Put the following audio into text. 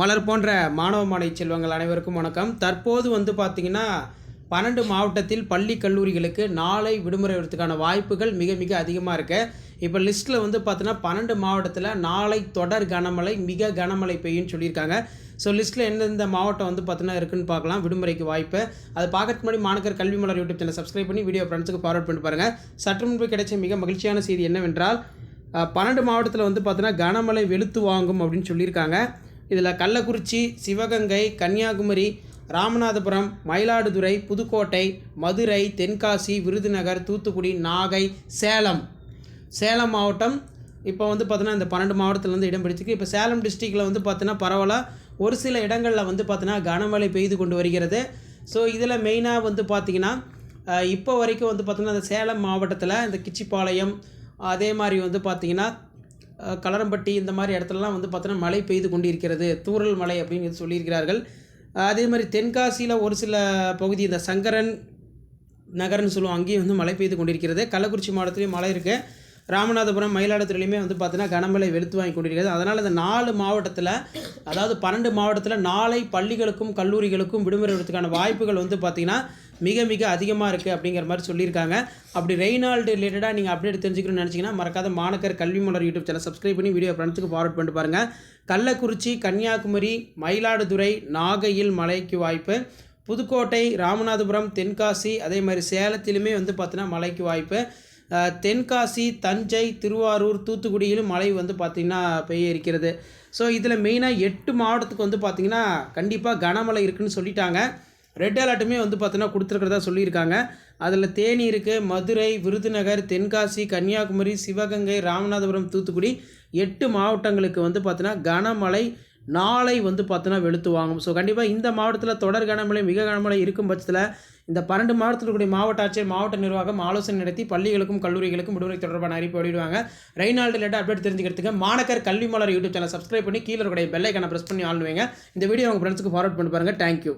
மலர் போன்ற மாணவ மாணவி செல்வங்கள் அனைவருக்கும் வணக்கம். தற்போது வந்து பார்த்திங்கன்னா பன்னெண்டு மாவட்டத்தில் பள்ளி கல்லூரிகளுக்கு நாளை விடுமுறை வரதுக்கான வாய்ப்புகள் மிக மிக அதிகமாக இருக்கு. இப்போ லிஸ்ட்டில் வந்து பார்த்தீங்கன்னா பன்னெண்டு மாவட்டத்தில் நாளை தொடர் கனமழை மிக கனமழை பெய்யும்னு சொல்லியிருக்காங்க. ஸோ லிஸ்ட்டில் எந்தெந்த மாவட்டம் வந்து பார்த்தீங்கன்னா இருக்குன்னு பார்க்கலாம் விடுமுறைக்கு வாய்ப்பு. அது பார்க்கறதுக்கு முன்னாடி Manakkar Kalvi Malar YouTube channel subscribe பண்ணி வீடியோ ஃப்ரெண்ட்ஸுக்கு ஃபார்வர்ட் பண்ணி பாருங்கள் சற்று முன்பு கிடைச்ச மிக மகிழ்ச்சியான செய்தி என்னவென்றால் பன்னெண்டு மாவட்டத்தில் வந்து பார்த்தீங்கன்னா கனமழை வெளுத்து வாங்கும் அப்படின்னு சொல்லியிருக்காங்க. இதில் கள்ளக்குறிச்சி சிவகங்கை கன்னியாகுமரி ராமநாதபுரம் மயிலாடுதுறை புதுக்கோட்டை மதுரை தென்காசி விருதுநகர் தூத்துக்குடி நாகை சேலம். சேலம் மாவட்டம் இப்போ வந்து பார்த்தீங்கன்னா இந்த பன்னெண்டு மாவட்டத்தில் இடம் பிடிச்சிருக்கு. இப்போ சேலம் டிஸ்ட்ரிக்டில் வந்து பார்த்தீங்கன்னா பரவலாக ஒரு சில இடங்களில் வந்து பார்த்தீங்கன்னா கனமழை பெய்து கொண்டு வருகிறது. ஸோ இதில் மெயினாக வந்து பார்த்திங்கன்னா இப்போ வரைக்கும் வந்து பார்த்திங்கன்னா இந்த சேலம் மாவட்டத்தில் இந்த கிச்சிப்பாளையம் அதே மாதிரி வந்து பார்த்திங்கன்னா கலரம்பட்டி இந்த மாதிரி இடத்துலலாம் வந்து பார்த்தோன்னா மழை பெய்து கொண்டிருக்கிறது. தூரல் மலை அப்படின்னு சொல்லியிருக்கிறார்கள். அதே மாதிரி தென்காசியில் ஒரு சில பகுதி இந்த சங்கரன் நகர்னு சொல்லுவோம் அங்கேயும் வந்து மழை பெய்து கொண்டிருக்கிறது. கள்ளக்குறிச்சி மாவட்டத்துலேயும் மழை இருக்குது ராமநாதபுரம் மயிலாடுதுறையிலுமே வந்து பார்த்தீங்கன்னா கனமழை வெளுத்து வாங்கி கொண்டிருக்கிறது. அதனால் இந்த நாலு மாவட்டத்தில் அதாவது பன்னெண்டு மாவட்டத்தில் நாளை பள்ளிகளுக்கும் கல்லூரிகளுக்கும் விடுமுறை விடுறதுக்கான வாய்ப்புகள் வந்து பார்த்திங்கன்னா மிக மிக அதிகமாக இருக்குது அப்படிங்கிற மாதிரி சொல்லியிருக்காங்க. அப்படி ரெய்னால்டு ரிலேட்டடாக நீங்கள் அப்டேட் தெரிஞ்சுக்கணும்னு நினச்சிங்கன்னா மறக்காத Manakkar Kalvi Malar YouTube channel subscribe பண்ணி வீடியோ ஃப்ரெண்ட்ஸுக்கு ஃபார்வர்ட் பண்ணிட்டு பாருங்கள் கள்ளக்குறிச்சி கன்னியாகுமரி மயிலாடுதுறை நாகையில் மழைக்கு வாய்ப்பு. புதுக்கோட்டை ராமநாதபுரம் தென்காசி அதே மாதிரி சேலத்திலுமே வந்து பார்த்தீங்கன்னா மழைக்கு வாய்ப்பு. தென்காசி தஞ்சை திருவாரூர் தூத்துக்குடியிலும் மழை வந்து பார்த்திங்கன்னா பெய்ய இருக்கிறது ஸோ இதில் மெயினாக எட்டு மாவட்டத்துக்கு வந்து பார்த்திங்கன்னா கண்டிப்பாக கனமழை இருக்குதுன்னு சொல்லிட்டாங்க. ரெட் அலர்ட்டுமே வந்து பார்த்தீங்கன்னா கொடுத்துருக்கிறதா சொல்லியிருக்காங்க. அதில் தேனி இருக்குது மதுரை விருதுநகர் தென்காசி கன்னியாகுமரி சிவகங்கை ராமநாதபுரம் தூத்துக்குடி எட்டு மாவட்டங்களுக்கு வந்து பார்த்தீங்கன்னா கனமழை நாளை வந்து பார்த்தோன்னா வெளுத்து வாங்கும். ஸோ கண்டிப்பாக இந்த மாவட்டத்தில் தொடர் கனமழை மிக கனமழை இருக்கும் பட்சத்தில் இந்த பன்னெண்டு மாவட்டத்தில் கூடிய மாவட்ட ஆட்சியர் மாவட்ட நிர்வாகம் ஆலோசனை நடத்தி பள்ளிகளுக்கும் கல்லூரிகளுக்கும் விடுமுறை தொடர்பான அறிவிப்பு வெளியிடுவாங்க. ரெய்னால்டு ரிலேட்டாக அப்டேட் தெரிஞ்சுக்கிறதுக்கு மாணக்கர் Kalvi Malar YouTube channel subscribe பண்ணி கீழே இருக்கிற பெல்லைக்கான ப்ரெஸ் பண்ணி ஆளுவீங்க இந்த வீடியோ உங்கள் ஃப்ரெண்ட்ஸுக்கு ஃபார்வர்ட் பண்ணி பாருங்கள் தேங்க்யூ